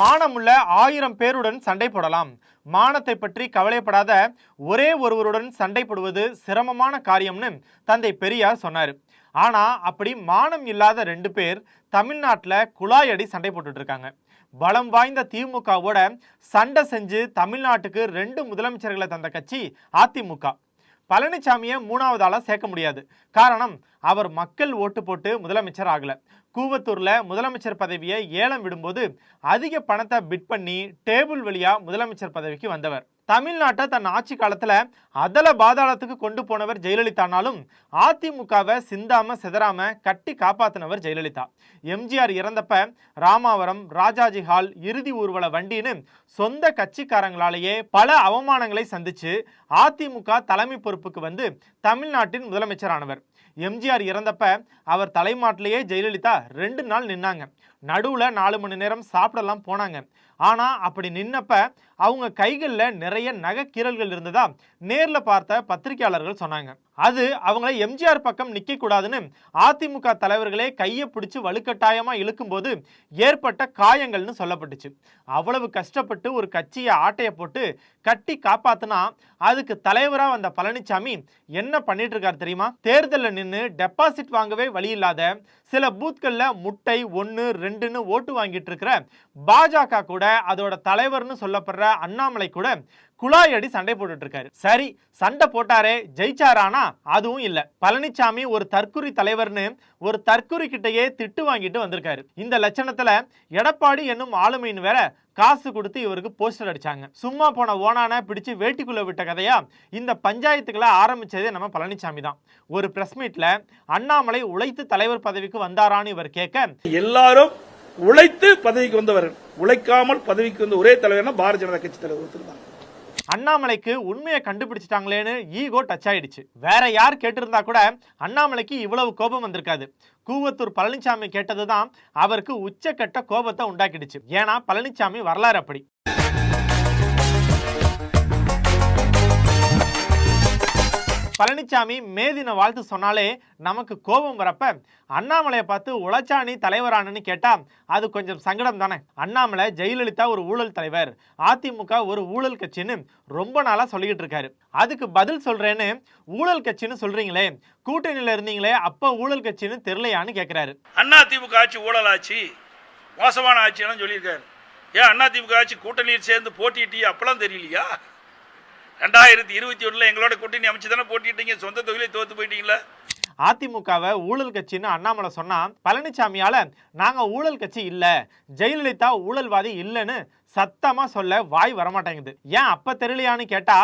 மானமுள்ள ஆயிரம் பேருடன் சண்டை போடலாம் மானத்தை பற்றி கவலைப்படாத ஒரே ஒருவருடன் சண்டை போடுவது சிரமமான காரியம்னு தந்தை பெரியார் சொன்னார். ஆனால் அப்படி மானம் இல்லாத ரெண்டு பேர் தமிழ்நாட்டில் குழாயடி சண்டை போட்டுட்டு இருக்காங்க பலம் வாய்ந்த திமுகவோட சண்டை செஞ்சு தமிழ்நாட்டுக்கு ரெண்டு முதலமைச்சர்களை தந்த கட்சி அதிமுக. பழனிசாமியை மூணாவது ஆளாக சேர்க்க முடியாது. காரணம் அவர் மக்கள் ஓட்டு போட்டு முதலமைச்சர் ஆகலை. கூவத்தூரில் முதலமைச்சர் பதவியை ஏலம் விடும்போது அதிக பணத்தை பிட் பண்ணி டேபிள் வழியா முதலமைச்சர் பதவிக்கு வந்தவர். தமிழ்நாட்டை தன் ஆட்சி காலத்தில் அதல பாதாளத்துக்கு கொண்டு போனவர் ஜெயலலிதானாலும் அதிமுகவை சிந்தாம சிதறாம கட்டி காப்பாத்தினவர் ஜெயலலிதா. எம்ஜிஆர் இறந்தப்ப ராமாவரம் ராஜாஜி ஹால் இறுதி ஊர்வல வண்டின்னு சொந்த கட்சிக்காரங்களாலேயே பல அவமானங்களை சந்திச்சு அதிமுக தலைமை பொறுப்புக்கு வந்து தமிழ்நாட்டின் முதலமைச்சரானவர். எம்ஜிஆர் இறந்தப்ப அவர் தலைமாட்டிலேயே ஜெயலலிதா ரெண்டு நாள் நின்னாங்க. நடுவில் நாலு மணி நேரம் சாப்பிடலாம் போனாங்க. ஆனால் அப்படி நின்னப்ப அவங்க கைகளில் நிறைய நகைக்கீரல்கள் இருந்ததா நேரில் பார்த்த பத்திரிகையாளர்கள் சொன்னாங்க. அது அவங்கள எம்ஜிஆர் பக்கம் நிற்கக்கூடாதுன்னு அதிமுக தலைவர்களே கையை பிடிச்சி வலுக்கட்டாயமாக இழுக்கும்போது ஏற்பட்ட காயங்கள்னு சொல்லப்பட்டுச்சு. அவ்வளவு கஷ்டப்பட்டு ஒரு கட்சியை ஆட்டையை போட்டு கட்டி காப்பாத்தினா அதுக்கு தலைவராக வந்த பழனிசாமி என்ன பண்ணிட்டு இருக்காரு தெரியுமா? தேர்தலில் நின்று டெபாசிட் வாங்கவே வழி இல்லாத சில பூத்களில் முட்டை ஒன்று ரெண்டுன்னு ஓட்டு வாங்கிட்டு இருக்கிற பாஜக கூட அதோட தலைவர்னு சொல்லப்படுற அண்ணாமலை கூட குழாய் அடி சண்டை போட்டுட்டு இருக்காரு சரி சண்டை போட்டாரே ஜெயிச்சாரானா? அதுவும் இல்ல. பழனிசாமி ஒரு தற்குறி தலைவர்னு ஒரு தற்குறி கிட்டயே திட்டு வாங்கிட்டு வந்திருக்காரு. இந்த லட்சணத்துல எடப்பாடி என்னும் ஆளுமையின் வேற காசு கொடுத்து இவருக்கு போஸ்டர் அடிச்சாங்க. சும்மா போன ஓனான பிடிச்சு வேட்டிக்குள்ள விட்ட கதையா இந்த பஞ்சாயத்துக்களை ஆரம்பிச்சதே நம்ம பழனிசாமி தான். ஒரு பிரஸ் மீட்ல அண்ணாமலை உழைத்து தலைவர் பதவிக்கு வந்தாரான்னு இவர் கேட்க எல்லாரும் உழைத்து பதவிக்கு வந்தவர். உழைக்காமல் பதவிக்கு வந்த ஒரே தலைவர்னா பாரதிய ஜனதா கட்சி தலைவர் ஒருத்தர் தான். அண்ணாமலைக்கு உண்மையை கண்டுபிடிச்சிட்டாங்களேன்னு ஈகோ டச் ஆயிடுச்சு. வேற யார் கேட்டிருந்தா கூட அண்ணாமலைக்கு இவ்வளவு கோபம் வந்திருக்காது. கூவத்தூர் பழனிசாமி கேட்டதுதான் அவருக்கு உச்சக்கட்ட கோபத்தை உண்டாக்கிடுச்சு. ஏன்னா பழனிசாமி வரலாறு அப்படி. பழனிசாமி மேதின வாழ்த்து சொன்னாலே நமக்கு கோபம் வரப்ப அண்ணாமலையை பார்த்து உழைச்சாணி தலைவரானன்னு கேட்டா அது கொஞ்சம் சங்கடம் தானே. அண்ணாமலை ஜெயலலிதா ஒரு ஊழல் தலைவர் அதிமுக ஒரு ஊழல் கட்சின்னு ரொம்ப நாளா சொல்லிக்கிட்டு இருக்காரு. அதுக்கு பதில் சொல்றேன்னு ஊழல் கட்சின்னு சொல்றீங்களே கூட்டணியில இருந்தீங்களே அப்ப ஊழல் கட்சின்னு தெரியலையான்னு கேக்குறாரு. அண்ணா திமுக ஆட்சி ஊழல் ஆட்சி மோசமான ஆட்சியெல்லாம் சொல்லியிருக்காரு. ஏன் அண்ணா திமுக ஆட்சி கூட்டணியில் சேர்ந்து போட்டிட்டு அப்பெல்லாம் தெரியலையா? ரெண்டாயிரத்தி இருபத்தி ஒண்ணுல எங்களோட கூட்டணி அமைச்சு தானே போட்டிட்டீங்க? சொந்த தொகுதியிலே தோத்து போயிட்டீங்களா? அதிமுகவை ஊழல் கட்சின்னு அண்ணாமலை சொன்னா பழனிசாமியால நாங்க ஊழல் கட்சி இல்ல ஜெயலலிதா ஊழல்வாதி இல்லைன்னு சத்தமா சொல்ல வாய் வரமாட்டேங்குது. ஏன் அப்ப தெரியலையான்னு கேட்டா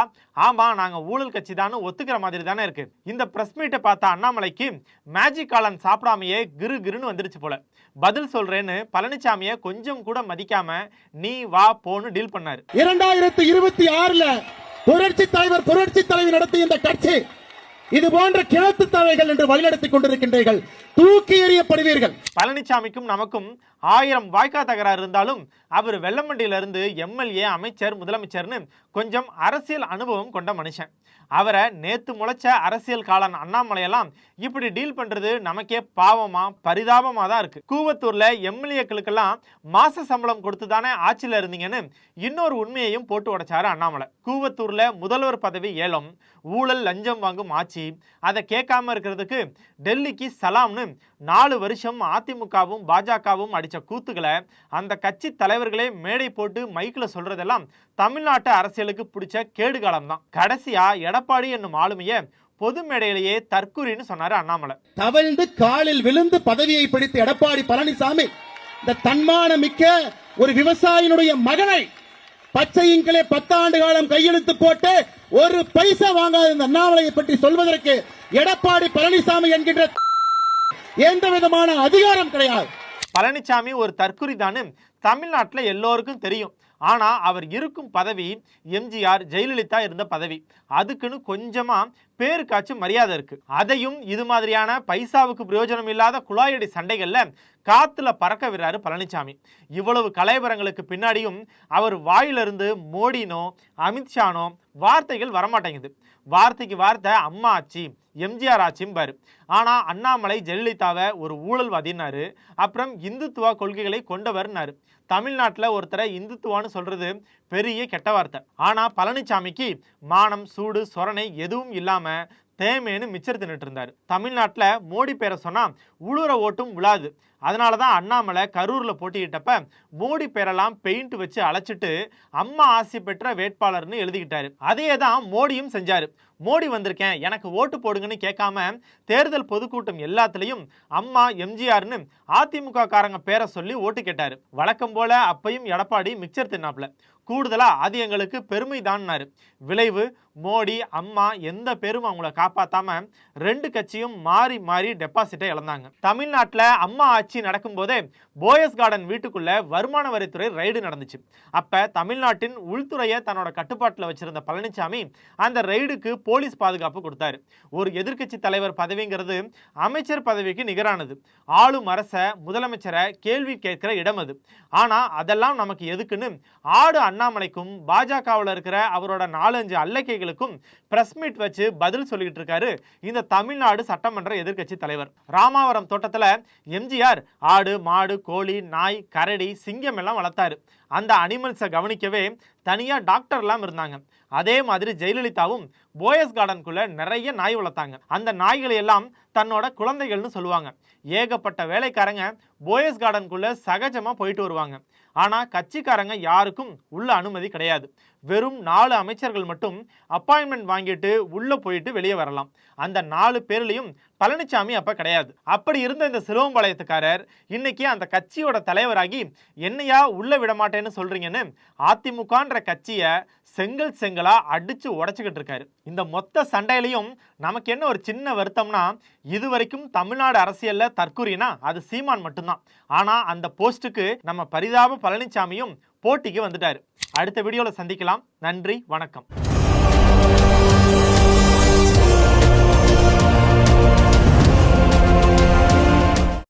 ஆமா நாங்க ஊழல் கட்சி தான் ஒத்துக்கிற மாதிரி தானே இருக்கு. இந்த பிரஸ் மீட்டை பார்த்த அண்ணாமலைக்கு மேஜிக் காலன் சாப்பிடாமையே கிரு கிருன்னு வந்துருச்சு போல. பதில் சொல்றேன்னு பழனிசாமியை கொஞ்சம் கூட மதிக்காம நீ வா போன்னு டீல் பண்ணாரு. இரண்டாயிரத்தி இருபத்தி ஆறுல புரட்சி தலைவர் புரட்சி தலைவர் நடத்திய இந்த கட்சி இது போன்ற கிழத்து தலைகள் என்று வழிநடத்திக் கொண்டிருக்கின்றீர்கள். தூக்கி எறியப்படுவீர்கள். பழனிசாமிக்கும் நமக்கும் ஆயிரம் வாய்க்கா தகராறு இருந்தாலும் அவர் வெள்ளமண்டியிலிருந்து எம்எல்ஏ அமைச்சர் முதலமைச்சர்னு கொஞ்சம் அரசியல் அனுபவம் கொண்ட மனுஷன். அவரை நேத்து முளைச்ச அரசியல் காலன் அண்ணாமலையெல்லாம் இப்படி டீல் பண்றது நமக்கே பாவமா பரிதாபமா தான் இருக்கு. கூவத்தூர்ல எம்எல்ஏக்களுக்கெல்லாம் மாச சம்பளம் கொடுத்து தானே ஆட்சியில் இருந்தீங்கன்னு இன்னொரு உண்மையையும் போட்டு உடைச்சாரு அண்ணாமலை. கூவத்தூர்ல முதல்வர் பதவி ஏலம் ஊழல் லஞ்சம் வாங்கும் ஆட்சி அதை கேட்காம இருக்கிறதுக்கு டெல்லிக்கு சலாம்னு நாலு வருஷம் அதிமுகவும் பாஜகவும் அடிச்ச கூத்துக்களை அந்த கட்சி தலைவர்களே மேடை போட்டு மைக்கில் சொல்றதெல்லாம் தமிழ்நாட்டு அரசியலுக்கு பிடிச்ச கேடுகாலம் தான் கடைசியா எடப்பாடி என்னும் ஆளுமையை பொது மேடையிலேயே தற்குறின்னு சொன்னாரு அண்ணாமலை. தவழ்ந்து காலில் விழுந்து பதவியை பிடித்த எடப்பாடி பழனிசாமி இந்த தன்மான மிக்க ஒரு விவசாயினுடைய மகனை பச்சையின்களே பத்தாண்டு காலம் கையெழுத்து போட்டு ஒரு பைசா வாங்காத இந்த அண்ணாமலையை பற்றி சொல்வதற்கு எடப்பாடி பழனிசாமி என்கின்ற எந்த விதமான அதிகாரம் கிடையாது. பழனிசாமி ஒரு தற்குறி தானு தமிழ்நாட்டில் எல்லோருக்கும் தெரியும். ஆனால் அவர் இருக்கும் பதவி எம்ஜிஆர் ஜெயலலிதா இருந்த பதவி. அதுக்குன்னு கொஞ்சமாக பேருக்காச்சும் மரியாதை இருக்குது அதையும் இது மாதிரியான பைசாவுக்கு பிரயோஜனம் இல்லாத குழாயடி சண்டைகளில் காற்றுல பறக்க விடுறாரு பழனிசாமி இவ்வளவு கலைவரங்களுக்கு பின்னாடியும் அவர் வாயிலிருந்து மோடினோ அமித்ஷானோ வார்த்தைகள் வரமாட்டேங்குது. வார்த்தைக்கு வார்த்தை அம்மா ஆட்சி எம்ஜிஆர் ஆட்சிம்பாரு ஆனால் அண்ணாமலை ஜெயலலிதாவை ஒரு ஊழல்வாதினாரு அப்புறம் இந்துத்துவ கொள்கைகளை கொண்டவர்னாரு. தமிழ்நாட்டில் ஒருத்தரை இந்துத்துவான்னு சொல்கிறது பெரிய கெட்ட வார்த்தை. ஆனால் பழனிசாமிக்கு மானம் சூடு சொரணை எதுவும் இல்லாமல் தேமேன்னு மிச்சர் தின்னுட்டு இருந்தார் தமிழ்நாட்டில் மோடி பேரை சொன்னால் உழுற ஓட்டும் விழாது அதனால தான் அண்ணாமலை கரூரில் போட்டியிட்டப்ப மோடி பேரெல்லாம் பெயிண்ட் வச்சு அழைச்சிட்டு அம்மா ஆசி பெற்ற வேட்பாளர்னு எழுதிக்கிட்டாரு. அதையே தான் மோடியும் செஞ்சார். மோடி வந்திருக்கேன் எனக்கு ஓட்டு போடுங்கன்னு கேட்காம தேர்தல் பொதுக்கூட்டம் எல்லாத்துலேயும் அம்மா எம்ஜிஆர்னு அதிமுக காரங்க பேரை சொல்லி ஓட்டு கேட்டார். வழக்கம் போல அப்பையும் எடப்பாடி மிக்சர் தின்னாப்ல கூடுதலாக அது எங்களுக்கு பெருமை தான்னாரு விளைவு மோடி அம்மா எந்த பேரும் அவங்கள காப்பாத்தாம ரெண்டு கட்சியும் மாறி மாறி டெபாசிட்டை இழந்தாங்க. தமிழ்நாட்டில் அம்மா ஆட்சி நடக்கும்போதே போயஸ் கார்டன் வீட்டுக்குள்ள வருமான வரித்துறை ரைடு நடந்துச்சு. அப்ப தமிழ்நாட்டின் உள்துறையை தன்னோட கட்டுப்பாட்டில் வச்சிருந்த பழனிசாமி அந்த ரைடுக்கு போலீஸ் பாதுகாப்பு கொடுத்தாரு. ஒரு எதிர்க்கட்சி தலைவர் பதவிங்கிறது அமைச்சர் பதவிக்கு நிகரானது. ஆளும் அரச முதலமைச்சரை கேள்வி கேட்கிற இடம் அது. ஆனா அதெல்லாம் நமக்கு எதுக்குன்னு ஆடு அண்ணாமலைக்கும் பாஜகவில் இருக்கிற அவரோட நாலஞ்சு கேள்விகளுக்கும் பிரஸ் மீட் வச்சு பதில் சொல்லிக்கிட்டு இருக்காரு இந்த தமிழ்நாடு சட்டமன்ற எதிர்க்கட்சி தலைவர். ராமாவரம் தோட்டத்தில் எம்ஜிஆர் ஆடு மாடு கோழி நாய் கரடி சிங்கம் எல்லாம் வளர்த்தாரு. அந்த அனிமல்ஸை கவனிக்கவே தனியாக டாக்டர்லாம் இருந்தாங்க. அதே மாதிரி ஜெயலலிதாவும் போயஸ் கார்டனுக்குள்ள நிறைய நாய் வளர்த்தாங்க. அந்த நாய்களை எல்லாம் தன்னோட குழந்தைகள்னு சொல்லுவாங்க. ஏகப்பட்ட வேலைக்காரங்க போயஸ் கார்டனுக்குள்ள சகஜமாக போயிட்டு வருவாங்க. ஆனால் கட்சிக்காரங்க யாருக்கும் உள்ள அனுமதி கிடையாது. வெறும் நாலு அமைச்சர்கள் மட்டும் அப்பாயின்மெண்ட் வாங்கிட்டு உள்ளே போயிட்டு வெளியே வரலாம். அந்த நாலு பேர்லையும் பழனிசாமி அப்போ கிடையாது. அப்படி இருந்த இந்த சிலுவம்பாளையத்துக்காரர் இன்னைக்கு அந்த கட்சியோட தலைவராகி என்னையா உள்ளே விட மாட்டேன்னு அதிமுகன்ற கட்சியை செங்கல் செங்கலாக அடித்து உடச்சிக்கிட்டு இருக்காரு. இந்த மொத்த சண்டையிலையும் நமக்கு என்ன ஒரு சின்ன வருத்தம்னா இது வரைக்கும் தமிழ்நாடு அரசியலில் தற்கூறினா அது சீமான் மட்டும்தான். ஆனால் அந்த போஸ்ட்டுக்கு நம்ம பரிதாப பழனிசாமியும் போட்டிக்கு வந்துட்டார். அடுத்த வீடியோவில் சந்திக்கலாம். நன்றி வணக்கம்.